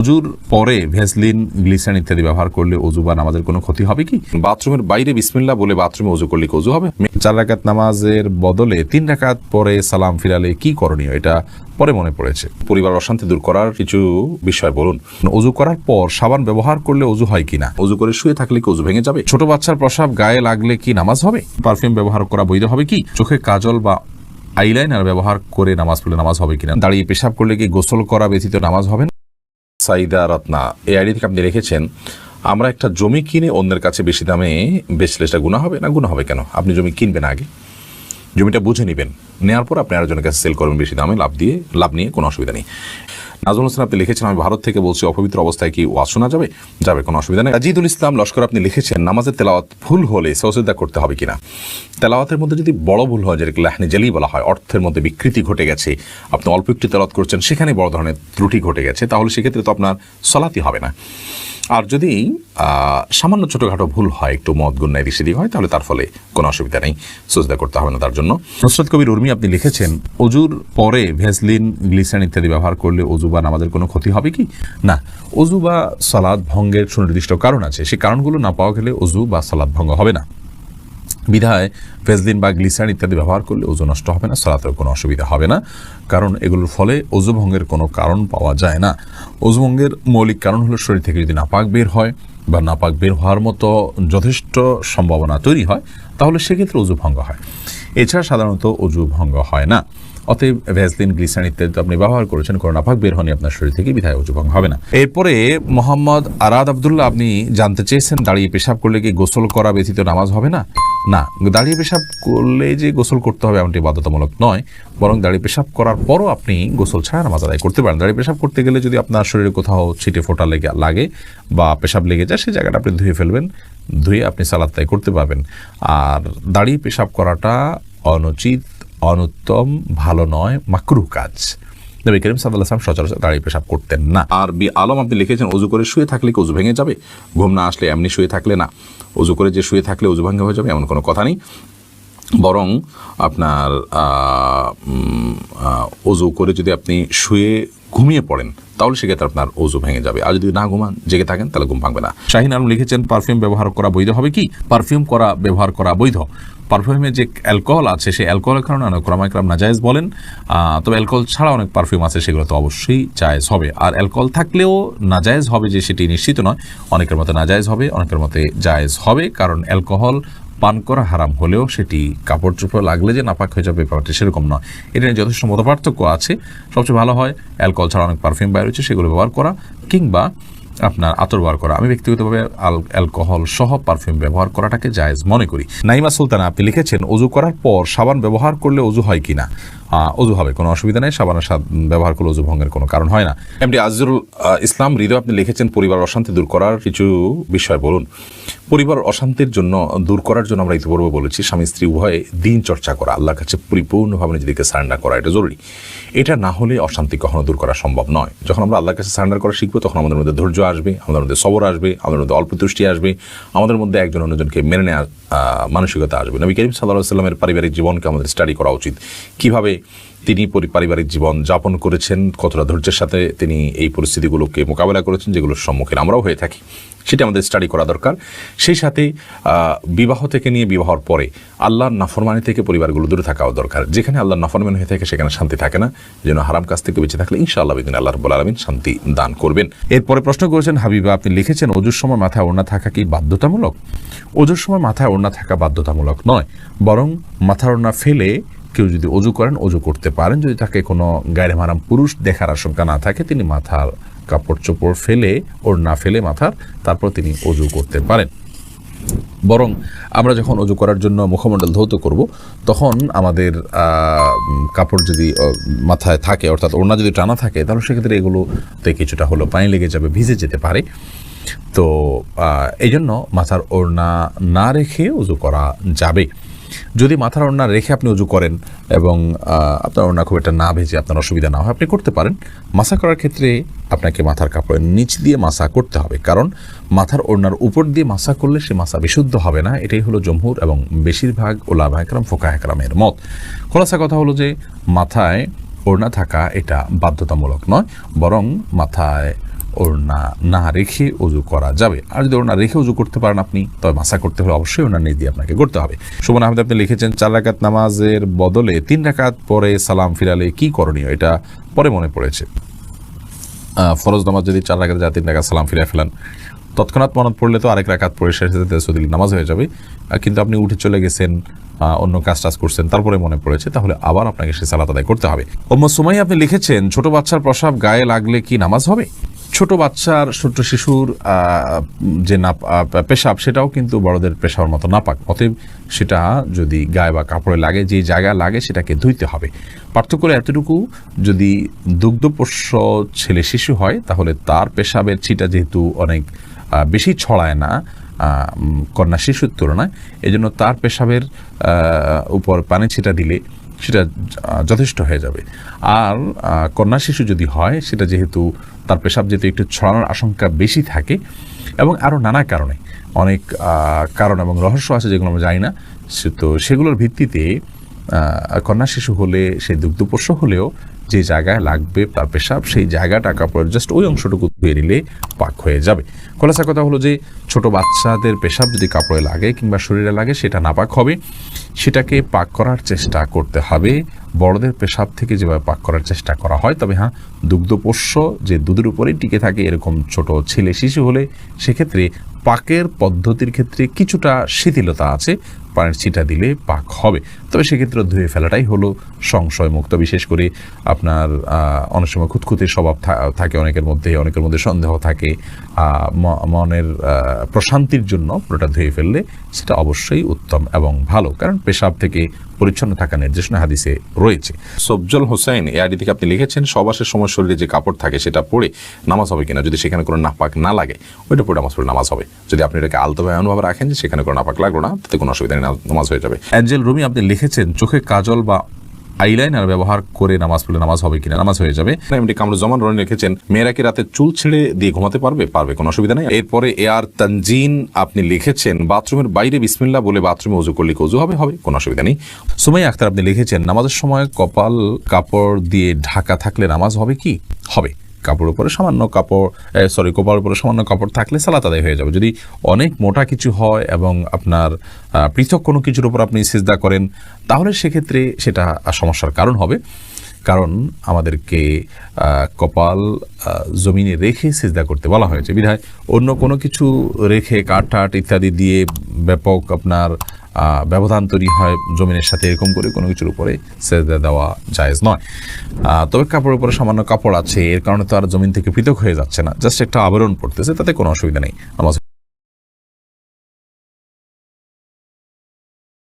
অজুর পরে Vaseline Gleason ইত্যাদি ব্যবহার করলে অজু বা নামাজের কোনো ক্ষতি হবে কি? বাথরুমের বাইরে বিসমিল্লা বলে বাথরুমে অজু করলে অজু হবে? চার রাকাত নামাজের বদলে তিন রাকাত পরে সালাম ফিরালে কি করণীয়? এটা পরে মনে পড়েছে। পরিবার অশান্তি দূর করার কিছু বিষয় বলুন। অজু করার পর সাবান ব্যবহার করলে অজু হয় কিনা? অজু করে শুয়ে থাকলে কি অজু ভেঙে যাবে? ছোট বাচ্চার প্রসাব গায়ে লাগলে কি নামাজ হবে? পারফিউম ব্যবহার করা বৈধ হবে কি? চোখে কাজল বা আইলাইনার ব্যবহার করে নামাজ পড়লে নামাজ হবে কিনা? দাঁড়িয়ে পেশাব করলে কি গোসল করা ব্যতীত নামাজ হবে না? সাইদা রত্না, এই আইডি থেকে আপনি রেখেছেন, আমরা একটা জমি কিনে অন্যের কাছে বেশি দামে বেচলে সেটা গুণা হবে না গুণা হবে কেন? আপনি জমি কিনবেন আগে। জমিটা বুঝে নেবেন। নেওয়ার পর আপনি আরেকজনের কাছে সেল করবেন বেশি দামে, লাভ দিয়ে, লাভ নিয়ে কোনো অসুবিধা নেই। নাজমুল হোসেন, আপনি লিখেছেন, আমি ভারত থেকে বলছি, অপবিত্র অবস্থায় কি ওয়াজ শোনা যাবে? যাবে, কোনো অসুবিধা নেই। আজিদুল ইসলাম লস্কর, আপনি লিখেছেন, নামাজের তেলাওয়াত ভুল হলে সহযোগিতা করতে হবে কিনা? তেলাওয়াতের মধ্যে যদি বড় ভুল হয়, যেটাকে লাহনি জালি বলা হয়, অর্থের মধ্যে বিকৃতি ঘটে গেছে, আপনি অল্প একটু তেলাওয়াত করছেন, সেখানে বড় ধরনের ত্রুটি ঘটে গেছে, তাহলে সেক্ষেত্রে তো আপনার সলাতি হবে না। আর যদি সামান্য ছোটোখাটো ভুল হয়, একটু মদ গুন্নায় সেদিক হয়, তাহলে তার ফলে কোনো অসুবিধা নেই। সজদা করতে হবে না তার জন্য। নসরত কবির উর্মি আপনি লিখেছেন, অজুর পরে ভেসলিন গ্লিসান ইত্যাদি ব্যবহার করলে অজু বা নামাজের কোনো ক্ষতি হবে কি? না, অজু বা সালাদ ভঙ্গের সুনির্দিষ্ট কারণ আছে। সেই কারণগুলো না পাওয়া গেলে অজু বা সালাদ ভঙ্গ হবে না। বিধায় ভেসলিন বা গ্লিসারিন ইত্যাদি ব্যবহার করলে ওজু নষ্ট হবে না, সালাতেও কোনো অসুবিধা হবে না। কারণ এগুলোর ফলে ওজু ভঙ্গের কোনো কারণ পাওয়া যায় না। ওজু ভঙ্গের মৌলিক কারণ হলো শরীর থেকে যদি নাপাক বের হয় বা নাপাক বের হওয়ার মতো যথেষ্ট সম্ভাবনা তৈরি হয়, তাহলে সেক্ষেত্রে ওজু ভঙ্গ হয়। এছাড়া সাধারণত ওজু ভঙ্গ হয় না। অতএব ভ্যাসলিন গ্লিসান ইত্যাদি আপনি ব্যবহার করেছেন, কোনো নাপাক বের হয়নি আপনার শরীর থেকে বিধায় ওজু ভঙ্গ হবে না। এরপরে মোহাম্মদ আরাদ আবদুল্লাহ, আপনি জানতে চেয়েছেন দাঁড়িয়ে পেশাব করলে কি গোসল করা ব্যতীত নামাজ হবে না? না দাঁড়িয়ে পেশাব করলে যে গোসল করতে হবে এমনটি বাধ্যতামূলক নয়, বরং দাঁড়িয়ে পেশাব করার পরও আপনি গোসল ছাড়া নামাজ আদায় করতে পারেন। দাঁড়িয়ে পেশাব করতে গেলে যদি আপনার শরীরে কোথাও ছিটে ফোটা লেগে, লাগে বা পেশাব লেগে যায়, সেই জায়গাটা আপনি ধুয়ে ফেলবেন, ধুয়ে আপনি সালাদ তাই করতে পারবেন। আর দাঁড়িয়ে পেশাব করাটা অনুচিত, অনুত্তম, ভালো নয়, মাকরু কাজ। নবী করিম সাল্লাহ আসলাম সচরাচর দাঁড়িয়ে পেশাব করতেন না। আর বি আলম আপনি লিখেছেন অজু করে শুয়ে থাকলে কি অজু ভেঙে যাবে? ঘুম না আসলে এমনি শুয়ে থাকলে না। অজু করে যে শুয়ে থাকলে অজু ভঙ্গ হয়ে যাবে এমন কোনো কথা নেই। বরং আপনার অজু করে যদি আপনি শুয়ে ঘুমিয়ে পড়েন, তাহলে সেক্ষেত্রে আপনার অজু ভেঙে যাবে। আর যদি না ঘুমান, জেগে থাকেন, তাহলে ঘুম ভাঙবে না। শাহিন আলম লিখেছেন, পারফিউম ব্যবহার করা বৈধ হবে কি? পারফিউম করা, ব্যবহার করা বৈধ। পারফিউমে যে অ্যালকোহল আছে, সেই অ্যালকোহলের কারণে অনেক ক্রমাইক্রম নাজায়েজ বলেন তবে অ্যালকোহল ছাড়া অনেক পারফিউম আছে, সেগুলো তো অবশ্যই জায়েজ হবে। আর অ্যালকোহল থাকলেও নাজায়েজ হবে যে সেটি নিশ্চিত নয়, অনেকের মতে নাজায়েজ হবে, অনেকের মতে জায়েজ হবে, কারণ অ্যালকোহল পান করা হারাম হলেও সেটি কাপড় চোপড় লাগলে যে নাপাক হয়ে যাবে, ব্যাপারটি সেরকম নয়। এটা নিয়ে যথেষ্ট মতপার্থক্য আছে। সবচেয়ে ভালো হয় অ্যালকোহল ছাড়া অনেক পারফিউম বাইরে রয়েছে, সেগুলো ব্যবহার করা কিংবা আপনার আতর ব্যবহার করা। আমি ব্যক্তিগতভাবে অ্যালকোহল সহ পারফিউম ব্যবহার করাটাকে জায়েজ মনে করি। নাইমা সুলতানা, আপনি লিখেছেন, অজু করার পর সাবান ব্যবহার করলে অজু হয় কিনা? অজু হবে কোনো অসুবিধা নেই সাবানের স্বাদ ব্যবহার করলে অজু ভঙ্গের কোনো কারণ হয় না। এমডি আজিজুল আহ, ইসলাম হৃদয় আপনি লিখেছেন পরিবার অশান্তি দূর করার কিছু বিষয় বলুন। পরিবার অশান্তির জন্য দূর করার জন্য আমরা ইতিপূর্বে বলেছি স্বামী স্ত্রী উভয়ে দিন চর্চা করা আল্লাহর কাছে পরিপূর্ণভাবে নিজেদেরকে সারেন্ডার করা এটা জরুরি। এটা না হলে অশান্তি কখনো দূর করা সম্ভব নয়। যখন আমরা আল্লাহর কাছে সারেন্ডার করা শিখব তখন আমাদের মধ্যে ধৈর্য আসবে আমাদের মধ্যে সবর আসবে আমাদের মধ্যে অল্প তুষ্টি আসবে আমাদের মধ্যে একজন অন্যজনকে মেনে নেওয়ার মানসিকতা আসবে। নবী করিম সাল্লাহ সাল্লামের পারিবারিক জীবনকে আমাদের স্টাডি করা উচিত। কীভাবে তিনি পরি- পারিবারিক জীবন যাপন করেছেন, কতটা ধৈর্যের সাথে তিনি এই পরিস্থিতিগুলোকে মোকাবেলা করেছেন, যেগুলোর সম্মুখীন আমরাও হয়ে থাকি। সেটা আমাদের স্টাডি করা দরকার। সেই সাথে বিবাহ থেকে নিয়ে বিবাহর পরে আল্লাহর নাফরমানি থেকে পরিবারগুলো দূরে থাকাও দরকার। যেখানে আল্লাহর নাফরমানি হয়ে থাকে, সেখানে শান্তি থাকে না। যেন হারাম কাছ থেকে বেঁচে থাকলে ইনশাআল্লাহ বিদিন আল্লাহ রব্বুল আলমিন শান্তি দান করবেন। এরপরে প্রশ্ন করেছেন, হাবিবা, আপনি লিখেছেন অজুর সময় মাথায় ওড়না থাকা কি বাধ্যতামূলক? অজুর সময় মাথায় ওড়না থাকা বাধ্যতামূলক নয়, বরং মাথার ওড়না ফেলে কেউ যদি অজু করেন, অজু করতে পারেন। যদি তাকে কোনো গায়ে মারাম পুরুষ দেখার আশঙ্কা না থাকে, তিনি মাথার কাপড় চোপড় ফেলে ওর না ফেলে মাথার, তারপর তিনি অজু করতে পারেন। বরং আমরা যখন অজু করার জন্য মুখমণ্ডল ধৌত করব, তখন আমাদের কাপড় যদি মাথায় থাকে, অর্থাৎ ওড়না যদি টানা থাকে, তাহলে সেক্ষেত্রে এগুলোতে কিছুটা হলো পানি লেগে যাবে, ভিজে যেতে পারে। তো এই জন্য মাথার ওড়না না রেখে উজু করা যাবে। যদি মাথার ওড়না রেখে আপনি উজু করেন এবং আপনার ওড়না খুব একটা না ভেজে আপনার অসুবিধা না হয়, আপনি করতে পারেন। মাসা করার ক্ষেত্রে আপনাকে মাথার কাপড়ের নিচ দিয়ে মাসা করতে হবে। কারণ মাথার ওড়নার উপর দিয়ে মাসা করলে সে মাসা বিশুদ্ধ হবে না। এটাই হলো জমহুর এবং বেশিরভাগ ওলামা একরাম ফোকা একরামের মত। খোলাসা কথা হলো যে, মাথায় ওড়না থাকা এটা বাধ্যতামূলক নয়, বরং মাথায় ওড়না না রেখে অজু করা যাবে। আর যদি ওড়না রেখে অজু করতে পারেন আপনি, তবে মাসা করতে হলে অবশ্যই ওনার নিজ দিয়ে আপনাকে করতে হবে। সুমন আহমেদ, আপনি লিখেছেন, চার রাকাত নামাজের বদলে তিন রাকাত পরে সালাম ফিরালে কি করণীয়? এটা পরে মনে পড়েছে। ফরজ নামাজ যদি চার রাকাত যা তিন রাকাত সালাম ফিরে ফেলান, তৎক্ষণাৎ মনত পড়লে তো আরেক রাকাত পরে শেষে তেসদিল নামাজ হয়ে যাবে। কিন্তু আপনি উঠে চলে গেছেন অন্য কাজ টাজ করছেন, তারপরে মনে পড়েছে, তাহলে আবার আপনাকে সে সালাত আদায় করতে হবে। অম্ম সময় আপনি লিখেছেন, ছোট বাচ্চার প্রসাব গায়ে লাগলে কি নামাজ হবে? ছোট বাচ্চার, ছোট্ট শিশুর যে না পেশাব, সেটাও কিন্তু বড়দের পেশার মতো নাপাক। অতএব সেটা যদি গায়ে বা কাপড়ে লাগে, যে জায়গা লাগে সেটাকে ধুইতে হবে। পার্থক্য এতটুকু, যদি দুগ্ধপোষ্য ছেলে শিশু হয়, তাহলে তার পেশাবের ছিটা যেহেতু অনেক বেশি ছড়ায় না কন্যা শিশুর তুলনায়, এজন্য তার পেশাবের উপর পানি ছিটা দিলে সেটা যথেষ্ট হয়ে যাবে। আর কন্যা শিশু যদি হয়, সেটা যেহেতু তার পেশাব যেহেতু একটু ছড়ানোর আশঙ্কা বেশি থাকে এবং আরও নানা কারণে। অনেক কারণ এবং রহস্য আছে যেগুলো আমরা জানি না। সে- তো সেগুলোর ভিত্তিতে কন্যা শিশু হলে সেই দুগ্ধপোষ্য হলেও যে জায়গায় লাগবে তার পেশাব, সেই জায়গাটা কাপড়ের জাস্ট ওই অংশটুকু নিলে পাক হয়ে যাবে। খোলাসা কথা হলো যে, ছোট বাচ্চাদের পেশাব যদি কাপড়ে লাগে কিংবা শরীরে লাগে, সেটা নাপাক হবে। সেটাকে পাক করার চেষ্টা করতে হবে। বড়দের পেশাব থেকে যেভাবে পাক করার চেষ্টা করা হয়, তবে হ্যাঁ দুগ্ধপোষ্য যে দুধের উপরেই টিকে থাকে এরকম ছোট ছেলে শিশু হলে সেক্ষেত্রে পাকের পদ্ধতির ক্ষেত্রে কিছুটা শিথিলতা আছে পানির ছিটা দিলে পাক হবে। তবে সেক্ষেত্রে ধুয়ে ফেলাটাই হলো সংশয় মুক্ত বিশেষ করে আপনার অনেক সময় খুঁতখুঁতে স্বভাব থাকে অনেকের মধ্যে অনেকের মধ্যে সন্দেহ থাকে মনের প্রশান্তির জন্য পুরোটা ধুয়ে ফেললে সেটা অবশ্যই উত্তম এবং ভালো। কারণ পেশাব থেকে পরিচ্ছন্ন থাকা নির্দেশনা হাদিসে রয়েছে। সবজল হোসেন এ আইডি থেকে আপনি লিখেছেন? সবাসের সময় শরীরে যে কাপড় থাকে সেটা পরে নামাজ হবে কিনা? যদি সেখানে কোনো নাপাক না লাগে ওইটা পরে নামাজ পড়ে নামাজ হবে। যদি আপনি এটাকে আলতোভাবে এমনভাবে রাখেন যে সেখানে কোনো নাপাক লাগল না তাতে কোনো অসুবিধা নেই নামাজ হয়ে যাবে। অ্যাঞ্জেল রুমি আপনি লিখেছেন চোখে কাজল বা আইলাইনার ব্যবহার করে নামাজ পড়লে নামাজ হবে কিনা? নামাজ হয়ে যাবে। এমনি কামরুজ্জামান রনি লিখেছেন মেয়েরা কি রাতে চুল ছেড়ে দিয়ে ঘুমাতে পারবে? পারবে, কোনো অসুবিধা নেই। এরপরে এ আর তানজিন আপনি লিখেছেন, বাথরুমের বাইরে বিসমিল্লা বলে বাথরুমে উজু করলে কি উজু হবে? হবে, কোনো অসুবিধা নেই। সুমাই আক্তার আপনি লিখেছেন, নামাজের সময় কপাল কাপড় দিয়ে ঢাকা থাকলে নামাজ হবে কি? হবে। কাপড়ের উপরে সামান্য কাপড় সরি কপালের উপরে সামান্য কাপড় থাকলে সালাত আদায় হয়ে যাবে। যদি অনেক মোটা কিছু হয় এবং আপনার পৃথক কোনো কিছুর উপর আপনি সিজদা করেন, তাহলে সেক্ষেত্রে সেটা সমস্যার কারণ হবে। কারণ আমাদেরকে কপাল জমিনে রেখে সিজদা করতে বলা হয়েছে। বিধায় অন্য কোনো কিছু রেখে কাঠ টাট ইত্যাদি দিয়ে ব্যাপক আপনার ব্যবধান তৈরি হয় জমিনের সাথে এরকম করে কোনো কিছুর উপরে সেজদা দেওয়া জায়েজ নয়। তবে কাপড়ের উপরে সামান্য কাপড় আছে, এর কারণে তো আর জমিন থেকে পৃথক হয়ে যাচ্ছে না। জাস্ট একটা আবরণ পড়তেছে, তাতে কোনো অসুবিধা নেই। নামাজ